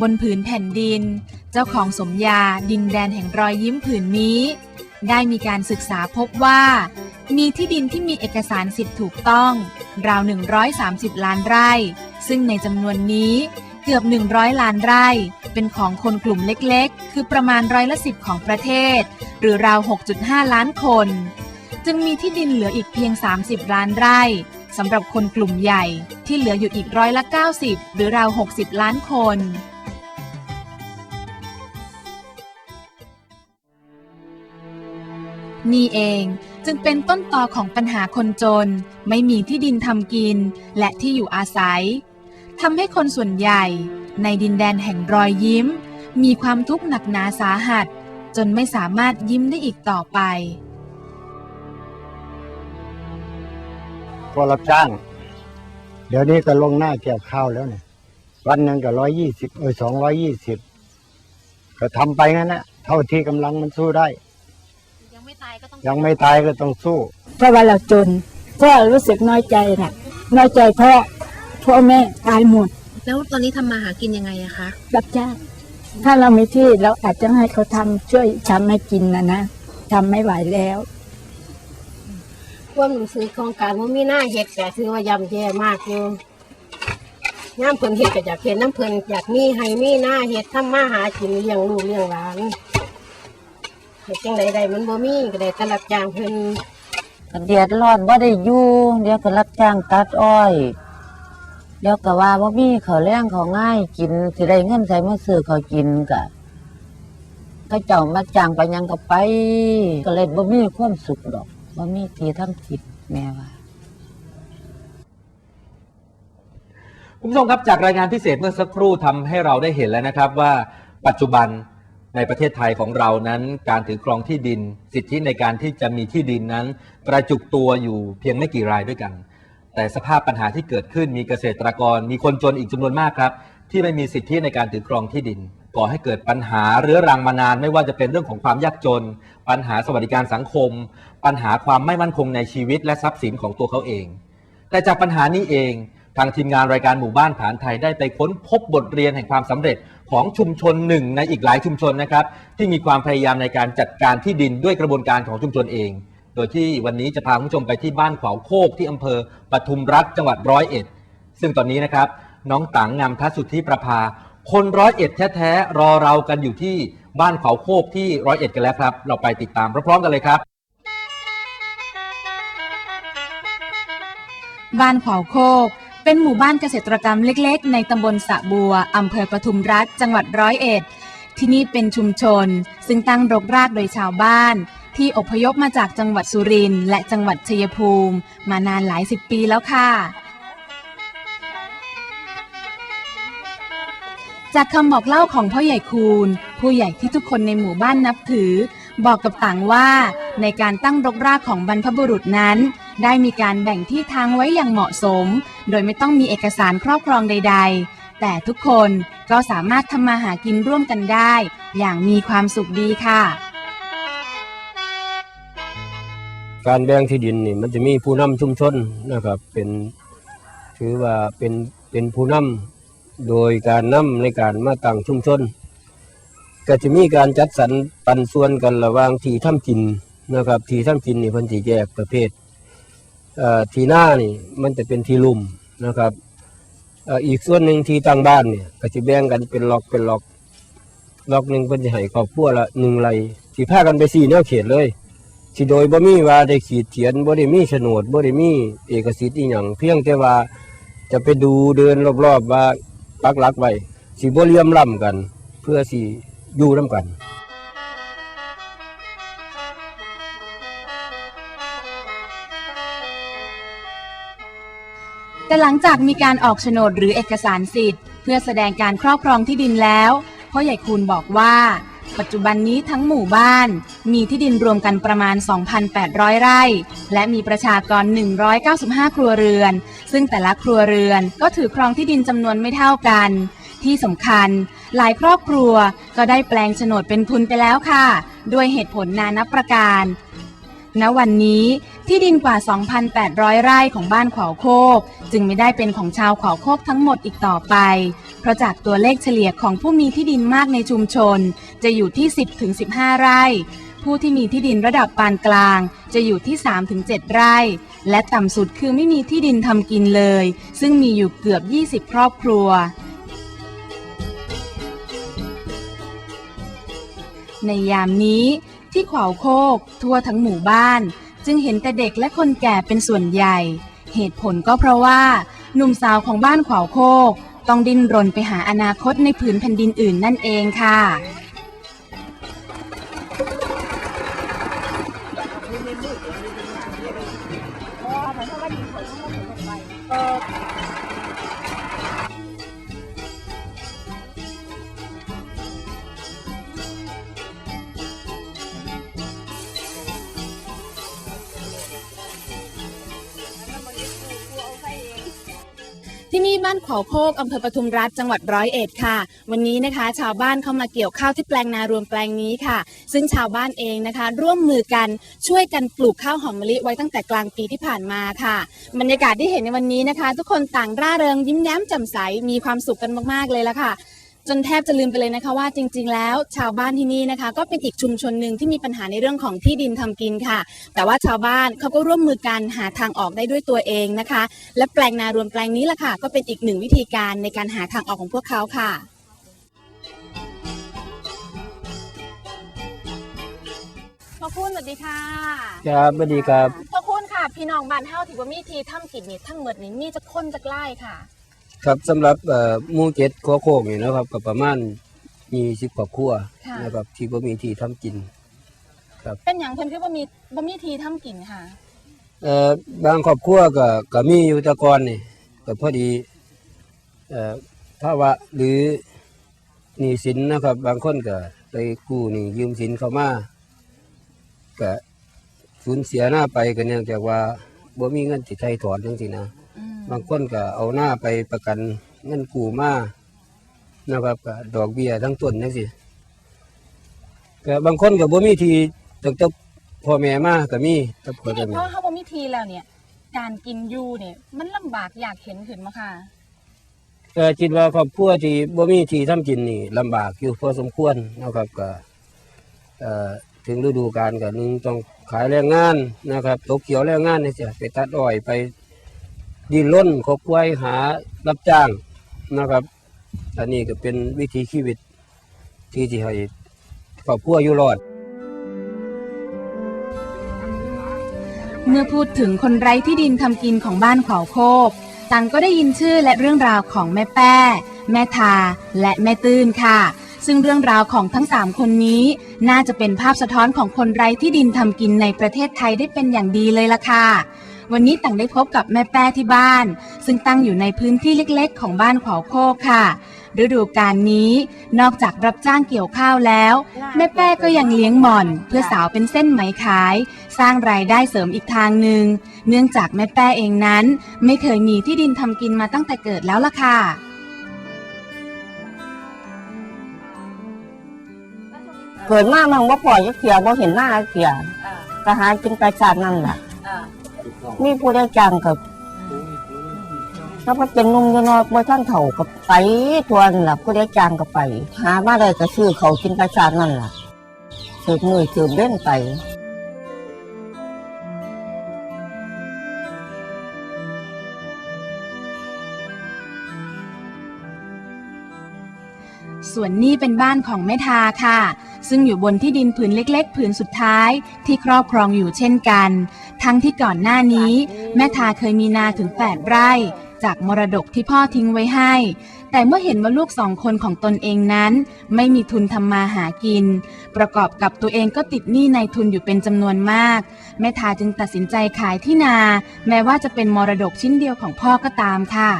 บนผืนแผ่นดิน เจ้าของสมญาดินแดนแห่งรอยยิ้มผืนนี้ ได้มีการศึกษาพบว่า มีที่ดินที่มีเอกสารสิทธิ์ถูกต้อง ราว 130 ล้านไร่ ซึ่งในจำนวนนี้เกือบ 100 ล้านไร่ เป็นของคนกลุ่มเล็กๆ คือประมาณร้อยละสิบของประเทศ หรือราว 6.5 ล้านคน จึงมีที่ดินเหลืออีกเพียง 30 ล้านไร่สำหรับคนกลุ่มใหญ่ที่เหลืออยู่อีกร้อยละ 90 หรือราว 60 ล้านคน นี่เองจึงเป็นต้นตอของปัญหาคนจน ไม่มีที่ดินทำกิน และที่อยู่อาศัยทำให้คนส่วนใหญ่ ในดินแดนแห่งรอยยิ้ม มีความทุกข์หนักหนาสาหัส จนไม่สามารถยิ้มได้อีกต่อไปก็รับจ้าง เดี๋ยวนี้ก็ลงหน้าเกี่ยวข้าวแล้วเนี่ย วันหนึ่งก็ร้อยยี่สิบเออสองร้อยยี่สิบก็ทำไปงั้นนะเท่าที่กำลังมันสู้ได้ายก็ต้องยังไม่ตายก็ต้องสู้ เพราะว่าเราจนพ่อรู้สึกน้อยใจน่ะ น้อยใจเพราะพ่อแม่ตายหมด แล้วตอนนี้ทำมาหากินยังไงอะคะรับจ้างถ้าเรามีที่เราอาจจะให้เขาทำช่วยทำให้กินนะนะทำไม่ไหวแล้ว ความรู้สึกของการว่ามีหน้าเห็ดก็ถือว่ายำแย่มากอยู่ย่ามเพิ่นเห็ดก็อยากเห็นน้ำเพิ่นอยากมีให้มีหน้าเห็ดทำมาหากินเลี้ยงลูกเลี้ยงหลาน เฮ็ดจังใดๆมันบ่มีก็ได้แต่รับจ้างเพิ่นก็เดือดร้อนบ่ได้อยู่เดี๋ยวก็รับจ้างตัดอ้อยเดี๋ยวก็ว่าบ่มีข้าวแรงข้าวง่ายกินสิได้เงินใส่มาซื้อข้าวกินก็เขาเจ้ามาจ้างไปหยังก็ไป ก็เลยบ่มีความสุขดอกบ่มีที่ทำจิตแม่ว่าคุณผู้ชมครับจากรายงานพิเศษเมื่อสักครู่ทำให้เราได้เห็นแล้วนะครับว่าปัจจุบัน ในประเทศไทยของเรานั้น การถือครองที่ดิน สิทธิในการที่จะมีที่ดินนั้น กระจุกตัวอยู่เพียงไม่กี่รายด้วยกัน แต่สภาพปัญหาที่เกิดขึ้นมีเกษตรกร มีคนจนอีกจำนวนมากครับ ที่ไม่มีสิทธิในการถือครองที่ดิน ก่อให้เกิดปัญหาเรื้อรังมานาน ไม่ว่าจะเป็นเรื่องของความยากจน ปัญหาสวัสดิการสังคม ปัญหาความไม่มั่นคงในชีวิต และทรัพย์สินของตัวเขาเอง แต่จากปัญหานี้เอง ทางทีมงานรายการหมู่บ้านผานไทยได้ไปค้นพบบทเรียนแห่งความสำเร็จ ของชุมชนหนึ่งในอีกหลายชุมชนนะครับ ที่มีความพยายามในการจัดการที่ดินด้วยกระบวนการของชุมชนเอง โดยที่วันนี้จะพาคุณผู้ชมไปที่บ้านขวาวโคกที่อำเภอปทุมรัฐจังหวัดร้อยเอ็ดซึ่งตอนนี้นะครับ น้องตังงามทัศสุทธิประภา คนร้อยเอ็ดแท้ๆรอเรากันอยู่ที่บ้านขวาวโคกที่ร้อยเอ็ดกันแล้วครับ เราไปติดตามพร้อมๆกันเลยครับบ้านขวาวโคก เป็นหมู่บ้านเกษตรกรรมเล็ก ๆ ในตำบลสะบัวอำเภอปทุมรัฐจังหวัดร้อยเอ็ด ที่นี่เป็นชุมชน ซึ่งตั้งรกรากโดยชาวบ้าน ที่อพยพมาจากจังหวัดสุรินทร์และจังหวัดชัยภูมิ มานานหลายสิบปีแล้วค่ะ จากคำบอกเล่าของพ่อใหญ่คูณ ผู้ใหญ่ที่ทุกคนในหมู่บ้านนับถือ บอกกับต่างว่าในการตั้งรกรากของบรรพบุรุษนั้น ได้มีการแบ่งที่ทางไว้อย่างเหมาะสม โดยไม่ต้องมีเอกสารครอบครองใด ๆ แต่ทุกคนก็สามารถทำมาหากินร่วมกันได้ อย่างมีความสุขดีค่ะ การแบ่งที่ดินนี่มันจะมีผู้นำชุมชนนะครับเป็นถือว่าเป็นเป็นผู้นำโดยการนำในการมาตั้งชุมชน ก็จะมีการจัดสรรปันส่วนกันระหว่างที่ทำกินนะครับ ที่ทำกินนี่เพิ่นสิแยกประเภท ทีหน้านี่มันจะเป็นทีลุ่มนะครับอีกส่วนหนึ่งที่ตั้งบ้านเนี่ยก็จะแบ่งกันเป็นล็อกเป็นล็อกล็อกหนึ่งเพิ่นจะให้ครอบครัวละหนึ่งไร่สิพากันไปสี่แนวเขตเลยสิโดยบ่มีว่าได้ขีดเขียนบ่ได้มีโฉนดบ่ได้มีเอกสิทธิ์อีหยังเพียงแต่ว่าจะไปดูเดินรอบๆว่าปักหลักไว้สิบ่เลี่ยมล้ำกัน เพื่อสิอยู่นํกัน แต่หลังจากมีการออกโฉนดหรือเอกสารสิทธิ์ เพื่อแสดงการครอบครองที่ดินแล้วพ่อใหญ่คูณบอกว่า ปัจจุบันนี้ทั้งหมู่บ้าน มีที่ดินรวมกันประมาณ 2,800 ไร่ และมีประชากร 195 ครัวเรือน ซึ่งแต่ละครัวเรือนก็ถือครองที่ดินจำนวนไม่เท่ากัน ที่สำคัญ หลายครอบครัวก็ได้แปลงโฉนดเป็นทุนไปแล้วค่ะ ด้วยเหตุผลนานับประการ ณวันนี้ที่ดินกว่า 2,800 ไร่ของบ้านขวาวโคก จึงไม่ได้เป็นของชาวขวาวโคกทั้งหมดอีกต่อไป เพราะจากตัวเลขเฉลี่ยของผู้มีที่ดินมากในชุมชน จะอยู่ที่ 10-15 ไร่ ผู้ที่มีที่ดินระดับปานกลาง จะอยู่ที่ 3-7 ไร่ และต่ำสุดคือไม่มีที่ดินทำกินเลย ซึ่งมีอยู่เกือบ 20 ครอบครัวในยามนี้ ที่ขวาวโคก ทั่วทั้งหมู่บ้าน จึงเห็นแต่เด็กและคนแก่เป็นส่วนใหญ่ เหตุผลก็เพราะว่า หนุ่มสาวของบ้านขวาวโคก ต้องดิ้นรนไปหาอนาคตในผืนแผ่นดินอื่นนั่นเองค่ะ ที่นี่บ้านขวาวโคกอำเภอปทุมรัฐจังหวัดร้อยเอ็ดค่ะ วันนี้นะคะ ชาวบ้านเข้ามาเกี่ยวข้าวที่แปลงนารวมแปลงนี้ค่ะ ซึ่งชาวบ้านเองนะคะ ร่วมมือกันช่วยกันปลูกข้าวหอมมะลิไว้ตั้งแต่กลางปีที่ผ่านมาค่ะ บรรยากาศที่เห็นในวันนี้นะคะ ทุกคนต่างร่าเริงยิ้มแย้มแจ่มใสมีความสุขกันมากๆเลยละค่ะ จนแทบจะลืมไปเลยนะคะว่าจริง ๆ แล้วชาวบ้านที่นี่นะคะ ก็เป็นอีกชุมชนหนึ่งที่มีปัญหาในเรื่องของที่ดินทำกินค่ะ แต่ว่าชาวบ้านเขาก็ร่วมมือกันหาทางออกได้ด้วยตัวเองนะคะ และแปลงนารวมแปลงนี้ล่ะค่ะ ก็เป็นอีกหนึ่งวิธีการในการหาทางออกของพวกเขาค่ะพ่อคุณสวัสดีค่ะครับสวัสดีครับพ่อคุณค่ะ พี่น้องบ้านเฮาที่ว่ามีทีทำกินนี่ทั้งหมดนี่มีจะค้นจะไล่ค่ะ ครับสำหรับเอ่อหมู่เจ็ดข้อโคกนี่นะครับก็ประมาณมีสิบกว่าครัวค่ะ นะครับที่บ่มีที่ทำกิน เป็นอย่างเพิ่นคือว่ามีบ่มีทีทำกินค่ะ เอ่อบางครอบครัวก็ก็มีอยู่แต่ก่อนนี่ก็พอดีเอ่อภาวะหรือหนี้สินนะครับ บางคนก็ไปกู้หนี้ยืมสินเข้ามาก็สูญเสียหน้าไปก็เนื่องจากว่าบ่มีเงินสิไถ่ถอนจังซี่นะอืม บางคนก็เอาหน้าไปประกันเงินกู้มานะครับก็ดอกเบี้ยทั้งต้นจังซี่ก็บางคนก็บ่มีที่ตั้งแต่พ่อแม่มาก็มีแต่พ่อทีแต่นี้แม่พอเฮาบ่มีทีแล้วเนี่ย การกินอยู่เนี่ย มันลำบากอยากเห็นขึ้นมาค่ะ ก็คิดว่าครอบครัวที่บ่มีที่ทำกินนี่ลำบากอยู่พอสมควรนะครับก็เอ่อถึงฤดูกาลก็หนึงต้องขายแรงงานนะครับตกเกี่ยวแรงงานนี่สิไปตัดอ้อยไป ดิ้นรนคบควายหารับจ้างนะครับ อันนี้ก็เป็นวิถีชีวิตที่ที่ให้ครอบครัวอยู่รอด เมื่อพูดถึงคนไร้ที่ดินทำกินของบ้านขวาวโคกต่างก็ได้ยินชื่อและเรื่องราวของแม่แป้ แม่ทา และแม่ตื้นค่ะ ซึ่งเรื่องราวของทั้ง 3 คนนี้ น่าจะเป็นภาพสะท้อนของคนไร้ที่ดินทำกินในประเทศไทยได้เป็นอย่างดีเลยล่ะค่ะ วันนี้ต่างได้พบกับแม่แป้ที่บ้าน ซึ่งตั้งอยู่ในพื้นที่เล็กๆ ของบ้านขวาวโคกค่ะ ฤดูกาลนี้นอกจากรับจ้างเกี่ยวข้าวแล้ว แม่แป้ก็ยังเลี้ยงหม่อน เพื่อสาวเป็นเส้นไหมขาย สร้างรายได้เสริมอีกทางหนึ่ง เนื่องจากแม่แป้เองนั้น ไม่เคยมีที่ดินทำกินมาตั้งแต่เกิดแล้วล่ะค่ะเกิดมามันว่าปล่อยจะเขียวว่าเห็นหน้าเขียวก็หากินไปชาตินั่นแหละ มีผู้ได้จ้างกับถ้าพอเป็นนุ่มอยู่นอกบ่ท่านเถ่ากับไปทวนล่ะผู้ได้จ้างก็ไป หามาได้ก็ซื้อเขากินไปชาตินั่นล่ะสืบมือสืบเล่นไปส่วนนี้เป็นบ้านของแม่ทาค่ะ ซึ่งอยู่บนที่ดินผืนเล็กๆ ผืนสุดท้ายที่ครอบครองอยู่เช่นกัน ทั้งที่ก่อนหน้านี้ แม่ทาเคยมีนาถึง 8 ไร่ จากมรดกที่พ่อทิ้งไว้ให้ แต่เมื่อเห็นว่าลูกสองคนของตนเองนั้น ไม่มีทุนทำมาหากิน ประกอบกับตัวเองก็ติดหนี้ในทุนอยู่เป็นจำนวนมาก แม่ทาจึงตัดสินใจขายที่นา แม้ว่าจะเป็นมรดกชิ้นเดียวของพ่อก็ตามค่ะ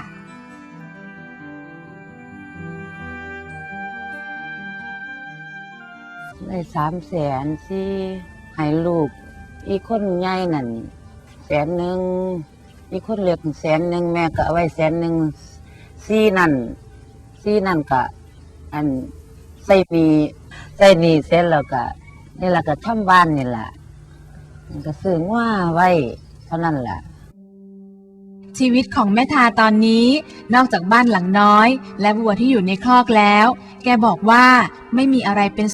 ได้สามแสนสี่ให้ลูก อีกคนใหญ่นั่นแสนหนึ่งอีกคนเล็กแสนหนึ่งแม่ก็เอาไว้แสนหนึ่งสี่นั่นสี่นั่นก็อันใส่หนีใส่หนีเสร็จแล้วก็นี่แหละก็ทำบ้านนี่แหละมันก็ซื้อว่าไว้เท่านั้นแหละชีวิตของแม่ทาตอนนี้ นอกจากบ้านหลังน้อย และวัวที่อยู่ในคอกแล้ว แกบอกว่าไม่มีอะไรเป็น